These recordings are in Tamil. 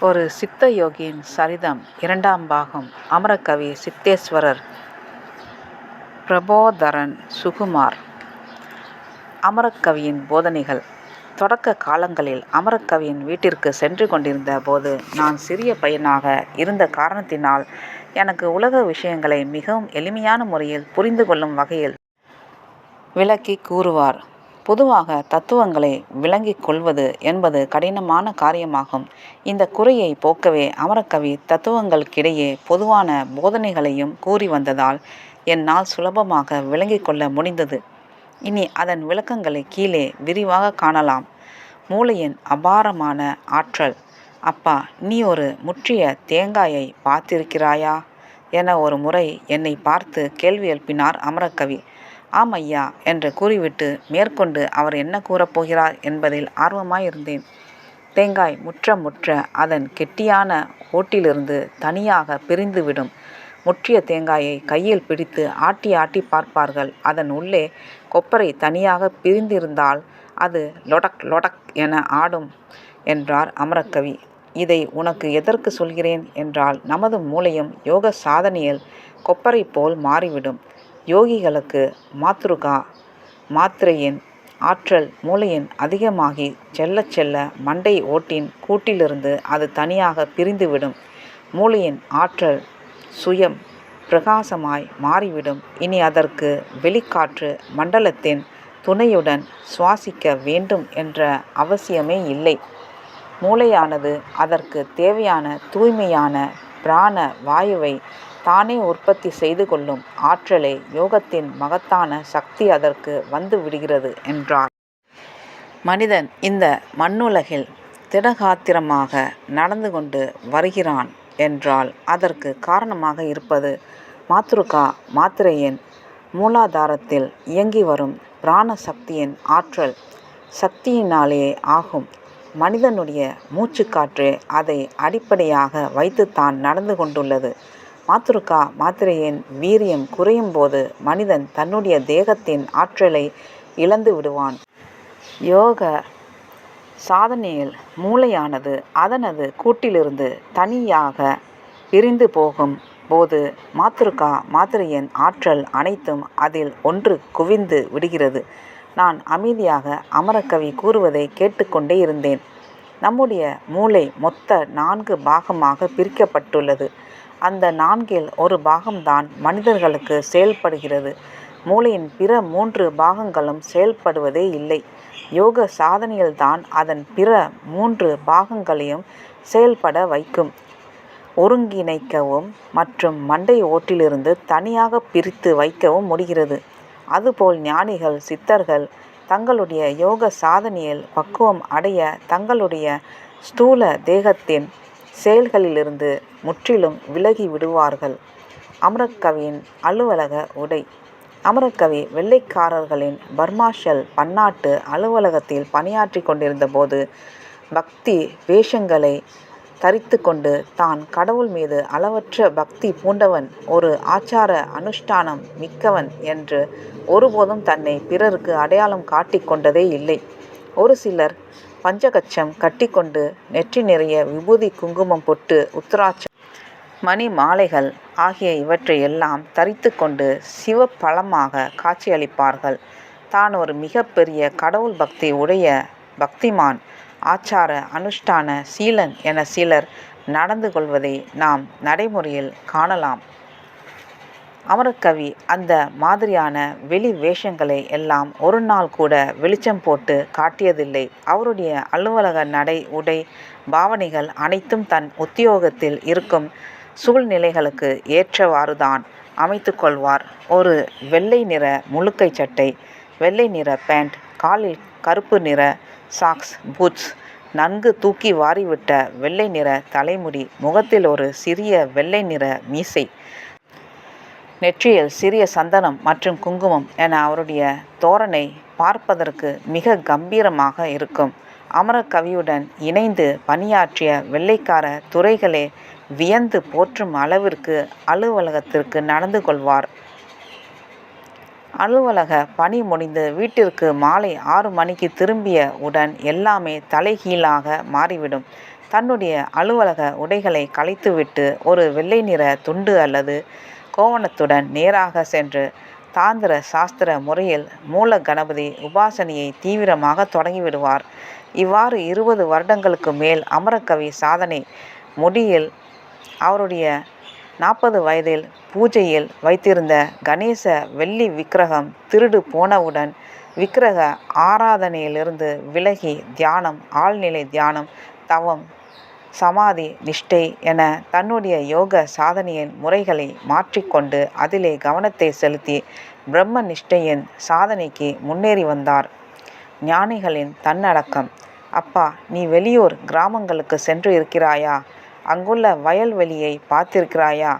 ஒரு சித்த யோகியின் சரிதம் இரண்டாம் பாகம். அமரகவி சித்தேஸ்வரர் பிரபோதரன் சுகுமார். அமரக்கவியின் போதனைகள். தொடக்க காலங்களில் அமரக்கவியின் வீட்டிற்கு சென்று கொண்டிருந்த போது நான் சிறிய பையனாக இருந்த காரணத்தினால் எனக்கு உலக விஷயங்களை மிகவும் எளிமையான முறையில் புரிந்து கொள்ளும் வகையில் விளக்கி கூறுவார். பொதுவாக தத்துவங்களை விளங்கிக் கொள்வது என்பது கடினமான காரியமாகும். இந்த குறையை போக்கவே அமரக்கவி தத்துவங்களுக்கிடையே பொதுவான போதனைகளையும் கூறி வந்ததால் என்னால் சுலபமாக விளங்கிக் கொள்ள முடிந்தது. இனி அதன் விளக்கங்களை கீழே விரிவாக காணலாம். மூளையின் அபாரமான ஆற்றல். அப்பா நீ ஒரு முற்றிய தேங்காயை பார்த்திருக்கிறாயா? என ஒரு முறை என்னை பார்த்து கேள்வி எழுப்பினார் அமரக்கவி. ஆம் ஐயா என்று கூறிவிட்டு மேற்கொண்டு அவர் என்ன கூறப்போகிறார் என்பதில் ஆர்வமாயிருந்தேன். தேங்காய் முற்ற முற்ற அதன் கெட்டியான ஓட்டிலிருந்து தனியாக பிரிந்துவிடும். முற்றிய தேங்காயை கையில் பிடித்து ஆட்டி ஆட்டி பார்ப்பார்கள். அதன் உள்ளே கொப்பரை தனியாக பிரிந்திருந்தால் அது லொடக் லொடக் என ஆடும் என்றார் அமரக்கவி. இதை உனக்கு எதற்கு சொல்கிறேன்? என்றால் நமது மூளையும் யோக சாதனையில் கொப்பரை போல் மாறிவிடும். யோகிகளுக்கு மாத்ருகா மாத்திரையின் ஆற்றல் மூளையின் அதிகமாகி செல்ல செல்ல மண்டை ஓட்டின் கூட்டிலிருந்து அது தனியாக பிரிந்துவிடும். மூளையின் ஆற்றல் சுயம் பிரகாசமாய் மாறிவிடும். இனி அதற்கு வெளிக்காற்று மண்டலத்தின் துணையுடன் சுவாசிக்க வேண்டும் என்ற அவசியமே இல்லை. மூளையானது அதற்கு தேவையான தூய்மையான பிராண வாயுவை தானே உற்பத்தி செய்து கொள்ளும் ஆற்றலே யோகத்தின் மகத்தான சக்தி அதற்கு வந்து விடுகிறது என்றார். மனிதன் இந்த மண்ணுலகில் திடகாத்திரமாக நடந்து கொண்டு வருகிறான் என்றால் அதற்கு காரணமாக இருப்பது மாத்ருகா மாத்திரையின் மூலாதாரத்தில் இயங்கி வரும் பிராண சக்தியின் ஆற்றல் சக்தியினாலேயே ஆகும். மனிதனுடைய மூச்சுக்காற்று அதை அடிப்படையாக வைத்துத்தான் நடந்து கொண்டுள்ளது. மாத்ருகா மாத்திரையின் வீரியம் குறையும் போது மனிதன் தன்னுடைய தேகத்தின் ஆற்றலை இழந்து விடுவான். யோக சாதனையில் மூளையானது அதனது கூட்டிலிருந்து தனியாக பிரிந்து போகும் போது மாத்ருகா மாத்திரையின் ஆற்றல் அனைத்தும் அதில் ஒன்று குவிந்து விடுகிறது. நான் அமைதியாக அமரக்கவி கூறுவதை கேட்டுக்கொண்டே இருந்தேன். நம்முடைய மூளை மொத்த நான்கு பாகமாக பிரிக்கப்பட்டுள்ளது. அந்த நான்கில் ஒரு பாகம்தான் மனிதர்களுக்கு செயல்படுகிறது. மூளையின் பிற மூன்று பாகங்களும் செயல்படுவதே இல்லை. யோக சாதனையில்தான் அதன் பிற மூன்று பாகங்களையும் செயல்பட வைக்கும். ஒருங்கிணைக்கவும் மற்றும் மண்டை ஓட்டிலிருந்து தனியாக பிரித்து வைக்கவும் முடிகிறது. அதுபோல் ஞானிகள் சித்தர்கள் தங்களுடைய யோக சாதனையில் பக்குவம் அடைய தங்களுடைய ஸ்தூல தேகத்தின் செயல்களிலிருந்து முற்றிலும் விலகி விடுவார்கள். அமரக்கவியின் அலுவலக உடை. அமரக்கவி வெள்ளைக்காரர்களின் பர்மாஷல் பன்னாட்டு அலுவலகத்தில் பணியாற்றி கொண்டிருந்தபோது பக்தி வேஷங்களை தரித்து கொண்டு தான் கடவுள் மீது அளவற்ற பக்தி பூண்டவன் ஒரு ஆச்சார அனுஷ்டானம் மிக்கவன் என்று ஒருபோதும் தன்னை பிறருக்கு அடையாளம் காட்டிக் கொண்டதே இல்லை. ஒரு சிலர் பஞ்சகச்சம் கட்டிக்கொண்டு நெற்றி நிறைய விபூதி குங்குமம் பொட்டு உத்தராட்சம் மணி மாலைகள் ஆகிய இவற்றை எல்லாம் தரித்து கொண்டு சிவப்பழமாக காட்சியளிப்பார்கள். தான் ஒரு மிகப்பெரிய கடவுள் பக்தி உடைய பக்திமான் ஆச்சார அனுஷ்டான சீலன் என சிலர் நடந்து கொள்வதை நாம் நடைமுறையில் காணலாம். அமரக்கவி அந்த மாதிரியான வெளி வேஷங்களை எல்லாம் ஒரு நாள் கூட வெளிச்சம் போட்டு காட்டியதில்லை. அவருடைய அலுவலக நடை உடை பாவனைகள் அனைத்தும் தன் உத்தியோகத்தில் இருக்கும் சூழ்நிலைகளுக்கு ஏற்றவாறுதான் அமைத்து கொள்வார். ஒரு வெள்ளை நிற முழுக்கை சட்டை வெள்ளை நிற பேண்ட் காலில் கருப்பு நிற சாக்ஸ் பூட்ஸ். நன்கு தூக்கி வாரிவிட்ட வெள்ளை நிற தலைமுடி முகத்தில் ஒரு சிறிய வெள்ளை நிற மீசை. நெற்றியில் சிறிய சந்தனம் மற்றும் குங்குமம் என அவருடைய தோரணை பார்ப்பதற்கு மிக கம்பீரமாக இருக்கும். அமரகவியுடன் இணைந்து பணியாற்றிய வெள்ளைக்கார துறைகளே வியந்து போற்றும் அளவிற்கு அலுவலகத்திற்கு நடந்து கொள்வார். அலுவலக பணி முடிந்து வீட்டிற்கு மாலை ஆறு மணிக்கு திரும்பிய உடன் எல்லாமே தலைகீழாக மாறிவிடும். தன்னுடைய அலுவலக உடைகளை களைத்துவிட்டு ஒரு வெள்ளை நிற துண்டு அல்லது கோவணத்துடன் நேராக சென்று தாந்திர சாஸ்திர முறையில் மூல கணபதி உபாசனையை தீவிரமாக தொடங்கிவிடுவார். இவ்வாறு இருபது வருடங்களுக்கு மேல் அமரக்கவி சாதனை முடியில் அவருடைய நாற்பது வயதில் பூஜையில் வைத்திருந்த கணேச வெள்ளி விக்கிரகம் திருடு போனவுடன் விக்கிரக ஆராதனையிலிருந்து விலகி தியானம் ஆழ்நிலை தியானம் தவம் சமாதி நிஷ்டை என தன்னுடைய யோக சாதனையின் முறைகளை மாற்றிக்கொண்டு அதிலே கவனத்தை செலுத்தி பிரம்ம நிஷ்டையின் சாதனைக்கு முன்னேறி வந்தார். ஞானிகளின் தன்னடக்கம் அப்பா நீ வெளியூர் கிராமங்களுக்கு சென்று இருக்கிறாயா? அங்குள்ள வயல்வெளியை பார்த்திருக்கிறாயா?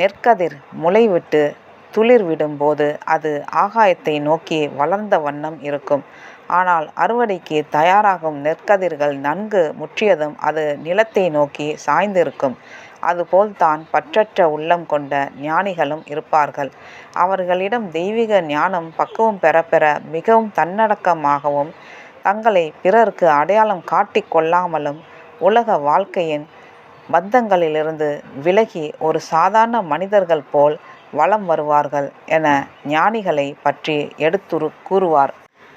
நெற்கதிர் முளைவிட்டு துளிர் விடும்போது அது ஆகாயத்தை நோக்கி வளர்ந்த வண்ணம் இருக்கும். ஆனால் அறுவடைக்கு தயாராகும் நெற்கதிர்கள் நன்கு முற்றியதும் அது நிலத்தை நோக்கி சாய்ந்திருக்கும். அதுபோல்தான் பற்றற்ற உள்ளம் கொண்ட ஞானிகளும் இருப்பார்கள். அவர்களிடம் தெய்வீக ஞானம் பக்குவம் பெற பெற மிகவும் தன்னடக்கமாகவும் தங்களை பிறருக்கு அடையாளம் காட்டிக் கொள்ளாமலும் உலக வாழ்க்கையின் பந்தங்களிலிருந்து விலகி ஒரு சாதாரண மனிதர்கள் போல் வலம் வருவார்கள் என ஞானிகளை பற்றி எடுத்துரு கூறுவார்.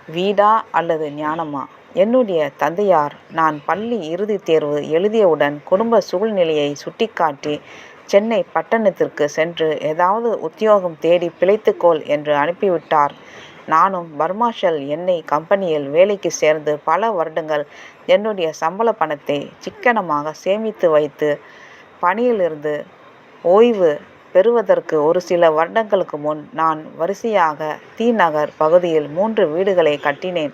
வீடா அல்லது ஞானமா? என்னுடைய தந்தையார் நான் பள்ளி இறுதித் தேர்வு எழுதியவுடன் குடும்ப சூழ்நிலையை சுட்டிக்காட்டி சென்னை பட்டணத்திற்கு சென்று ஏதாவது உத்தியோகம் தேடி பிழைத்துக்கொள் என்று அனுப்பிவிட்டார். நானும் பர்மாஷல் எண்ணெய் கம்பெனியில் வேலைக்கு சேர்ந்து பல வருடங்கள் என்னுடைய சம்பள பணத்தை சிக்கனமாக சேமித்து வைத்து பணியிலிருந்து ஓய்வு பெறுவதற்கு ஒரு சில வருடங்களுக்கு முன் நான் வரிசையாக தி நகர் பகுதியில் மூன்று வீடுகளை கட்டினேன்.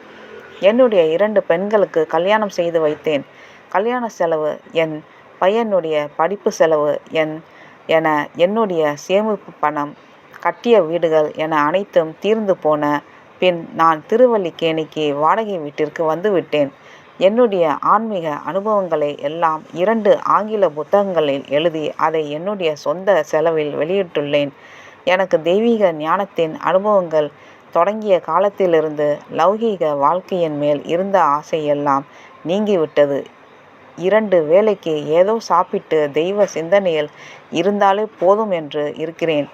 என்னுடைய இரண்டு பெண்களுக்கு கல்யாணம் செய்து வைத்தேன். கல்யாண செலவு என் பையனுடைய படிப்பு செலவு என் என என்னுடைய சேமிப்பு பணம் கட்டிய வீடுகள் என அனைத்தும் தீர்ந்து போன பின் நான் திருவல்லிக்கேணிக்கு வாடகை வீட்டிற்கு வந்துவிட்டேன். என்னுடைய ஆன்மீக அனுபவங்களை எல்லாம் இரண்டு ஆங்கில புத்தகங்களில் எழுதி அதை என்னுடைய சொந்த செலவில் வெளியிட்டுள்ளேன். எனக்கு தெய்வீக ஞானத்தின் அனுபவங்கள் தொடங்கிய காலத்திலிருந்து லௌகீக வாழ்க்கையின் மேல் இருந்த ஆசையெல்லாம் நீங்கிவிட்டது. இரண்டு வேளைக்கு ஏதோ சாப்பிட்டு தெய்வ சிந்தனையில் இருந்தாலே போதும் என்று இருக்கிறேன்.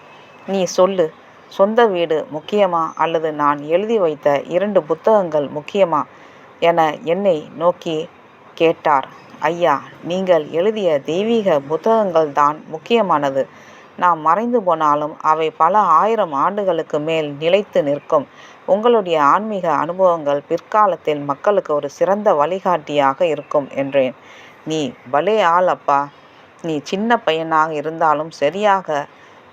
நீ சொல்லு. சொந்த வீடு முக்கியமா அல்லது நான் எழுதி வைத்த இரண்டு புத்தகங்கள் முக்கியமா என என்னை நோக்கி கேட்டார். ஐயா நீங்கள் எழுதிய தெய்வீக புத்தகங்கள் தான் முக்கியமானது. நாம் மறைந்து போனாலும் அவை பல ஆயிரம் ஆண்டுகளுக்கு மேல் நிலைத்து நிற்கும். உங்களுடைய ஆன்மீக அனுபவங்கள் பிற்காலத்தில் மக்களுக்கு ஒரு சிறந்த வழிகாட்டியாக இருக்கும் என்றேன். நீ பலே ஆள் அப்பா. நீ சின்ன பையனாக இருந்தாலும் சரியாக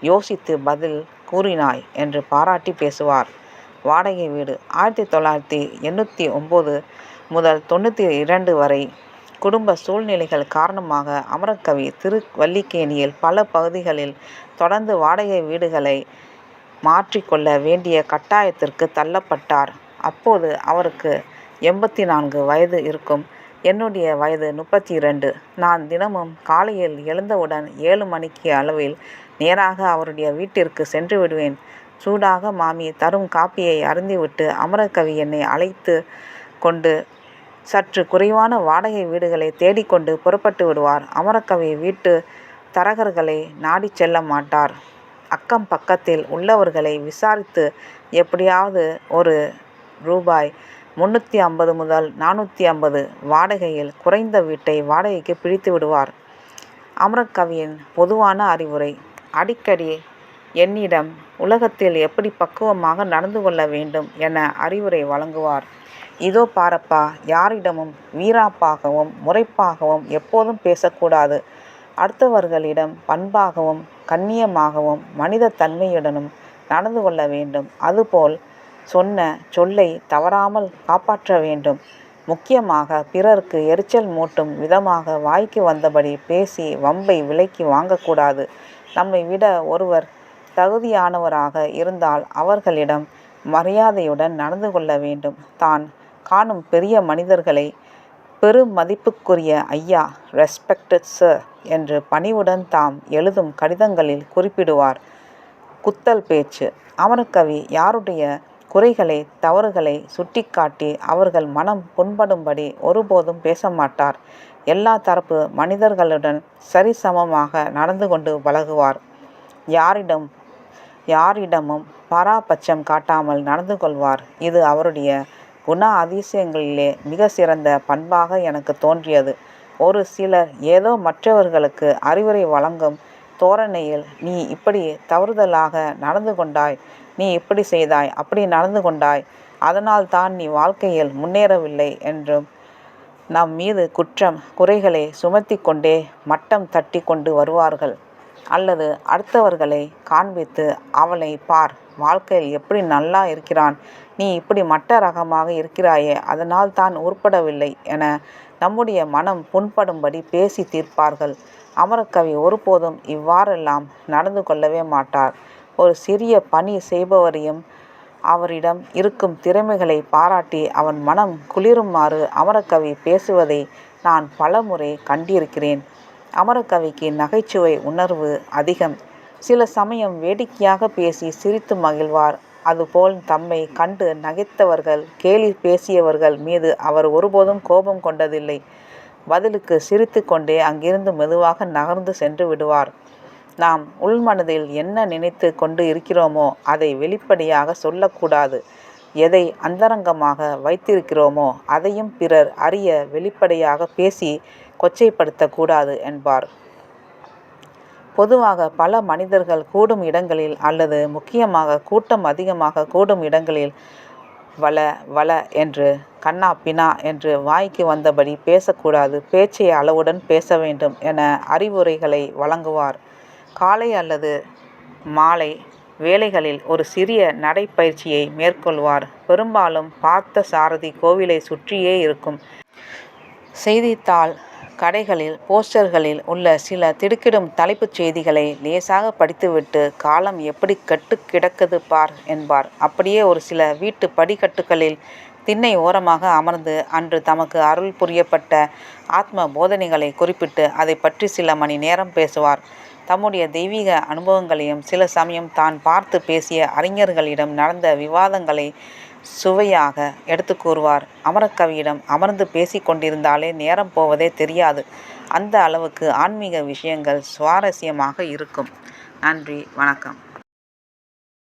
யோசித்து பதில் கூறினாய் என்று பாராட்டி பேசுவார். வாடகை வீடு ஆயிரத்தி தொள்ளாயிரத்தி எண்ணூற்றி ஒம்பது முதல் தொண்ணூற்றி இரண்டு வரை குடும்ப சூழ்நிலைகள் காரணமாக அமரக்கவி திருவல்லிக்கேணியில் பல பகுதிகளில் தொடர்ந்து வாடகை வீடுகளை மாற்றிக்கொள்ள வேண்டிய கட்டாயத்திற்கு தள்ளப்பட்டார். அப்போது அவருக்கு எண்பத்தி நான்கு வயது இருக்கும். என்னுடைய வயது முப்பத்தி இரண்டு. நான் தினமும் காலையில் எழுந்தவுடன் ஏழு மணிக்கு அளவில் நேராக அவருடைய வீட்டிற்கு சென்று விடுவேன். சூடாக மாமி தரும் காப்பியை அருந்திவிட்டு அமரக்கவி என்னை அழைத்து கொண்டு சற்று குறைவான வாடகை வீடுகளை தேடிக்கொண்டு புறப்பட்டு விடுவார். அமரக்கவி வீட்டு தரகர்களை நாடி செல்ல மாட்டார். அக்கம் பக்கத்தில் உள்ளவர்களை விசாரித்து எப்படியாவது ஒரு ரூபாய் முந்நூற்றி ஐம்பது முதல் நானூற்றி ஐம்பது வாடகையில் குறைந்த வீட்டை வாடகைக்கு பிடித்து விடுவார். அமரக்கவியின் பொதுவான அறிவுரை அடிக்கடி என்னிடம் உலகத்தில் எப்படி பக்குவமாக நடந்து கொள்ள வேண்டும் என அறிவுரை வழங்குவார். இதோ பாரப்பா யாரிடமும் வீராப்பாகவும் முறைப்பாகவும் எப்போதும் பேசக்கூடாது. அடுத்தவர்களிடம் பண்பாகவும் கண்ணியமாகவும் மனித தன்மையுடனும் நடந்து கொள்ள வேண்டும். அதுபோல் சொன்ன சொல்லை தவறாமல் காப்பாற்ற வேண்டும். முக்கியமாக பிறருக்கு எரிச்சல் மூட்டும் விதமாக வாய்க்கு வந்தபடி பேசி வம்பை விலைக்கு வாங்கக்கூடாது. நம்மை விட ஒருவர் தகுதியானவராக இருந்தால் அவர்களிடம் மரியாதையுடன் நடந்து கொள்ள வேண்டும். தான் காணும் பெரிய மனிதர்களை பெருமதிப்புக்குரிய ஐயா ரெஸ்பெக்டட் சார் என்று பணிவுடன் தாம் எழுதும் கடிதங்களில் குறிப்பிடுவார். குத்தல் பேச்சு. அமரக்கவி யாருடைய குறைகளை தவறுகளை சுட்டிக்காட்டி அவர்கள் மனம் புண்படும்படி ஒருபோதும் பேச மாட்டார் எல்லா தரப்பு மனிதர்களுடன் சரிசமமாக நடந்து கொண்டு பழகுவார். யாரிடம் யாரிடமும் பாராபட்சம் காட்டாமல் நடந்து கொள்வார். இது அவருடைய குண அதிசயங்களிலே மிக சிறந்த பண்பாக எனக்கு தோன்றியது. ஒரு சிலர் ஏதோ மற்றவர்களுக்கு அறிவுரை வழங்கும் தோரணையில் நீ இப்படி தவறுதலாக நடந்து கொண்டாய். நீ இப்படி செய்தாய் அப்படி நடந்து கொண்டாய். அதனால் தான் நீ வாழ்க்கையில் முன்னேறவில்லை என்றும் நம் மீது குற்றம் குறைகளை சுமத்தி கொண்டே மட்டம் தட்டி கொண்டு வருவார்கள். அல்லது அடுத்தவர்களை காண்பித்து அவளை பார் வாழ்க்கையில் எப்படி நல்லா இருக்கிறான் நீ இப்படி மட்ட ரகமாக இருக்கிறாயே அதனால் தான் உருப்படவில்லை என நம்முடைய மனம் புண்படும்படி பேசி தீர்ப்பார்கள். அமரக்கவி ஒருபோதும் இவ்வாறெல்லாம் நடந்து கொள்ளவே மாட்டார். ஒரு சிறிய பணி செய்பவரையும் அவரிடம் இருக்கும் திறமைகளை பாராட்டி அவன் மனம் குளிருமாறு அமரக்கவி பேசுவதை நான் பலமுறை கண்டிருக்கிறேன். அமரக்கவிக்கு நகைச்சுவை உணர்வு அதிகம். சில சமயம் வேடிக்கையாக பேசி சிரித்து மகிழ்வார். அதுபோல் தம்மை கண்டு நகைத்தவர்கள் கேலி பேசியவர்கள் மீது அவர் ஒருபோதும் கோபம் கொண்டதில்லை. பதிலுக்கு சிரித்து கொண்டே அங்கிருந்து மெதுவாக நகர்ந்து சென்று விடுவார். நாம் உள்மனதில் என்ன நினைத்து கொண்டு இருக்கிறோமோ அதை வெளிப்படையாக சொல்லக்கூடாது. எதை அந்தரங்கமாக வைத்திருக்கிறோமோ அதையும் பிறர் அறிய வெளிப்படையாக பேசி கொச்சைப்படுத்தக்கூடாது என்பார். பொதுவாக பல மனிதர்கள் கூடும் இடங்களில் அல்லது முக்கியமாக கூட்டம் அதிகமாக கூடும் இடங்களில் வள வள என்று கண்ணா பினா என்று வாய்க்கு வந்தபடி பேசக்கூடாது. பேச்சை அளவுடன் பேச வேண்டும் என அறிவுரைகளை வழங்குவார். காலை அல்லது மாலை வேலைகளில் ஒரு சிறிய நடைப்பயிற்சியை மேற்கொள்வார். பெரும்பாலும் பார்த்த சாரதி கோவிலை சுற்றியே இருக்கும். செய்தித்தாள் கடைகளில் போஸ்டர்களில் உள்ள சில திடுக்கிடும் தலைப்புச் செய்திகளை லேசாக படித்துவிட்டு காலம் எப்படி கட்டு கிடக்குது பார் என்பார். அப்படியே ஒரு சில வீட்டு படிக்கட்டுகளில் திண்ணை ஓரமாக அமர்ந்து அன்று தமக்கு அருள் புரியப்பட்ட ஆத்ம போதனைகளை குறிப்பிட்டு அதை பற்றி சில மணி நேரம் பேசுவார். தம்முடைய தெய்வீக அனுபவங்களையும் சில சமயம் தான் பார்த்து பேசிய அறிஞர்களிடம் நடந்த விவாதங்களை சுவையாக எடுத்து கூறுவார். அமரக்கவியிடம் அமர்ந்து பேசி கொண்டிருந்தாலே நேரம் போவதே தெரியாது. அந்த அளவுக்கு ஆன்மீக விஷயங்கள் சுவாரஸ்யமாக இருக்கும். நன்றி வணக்கம்.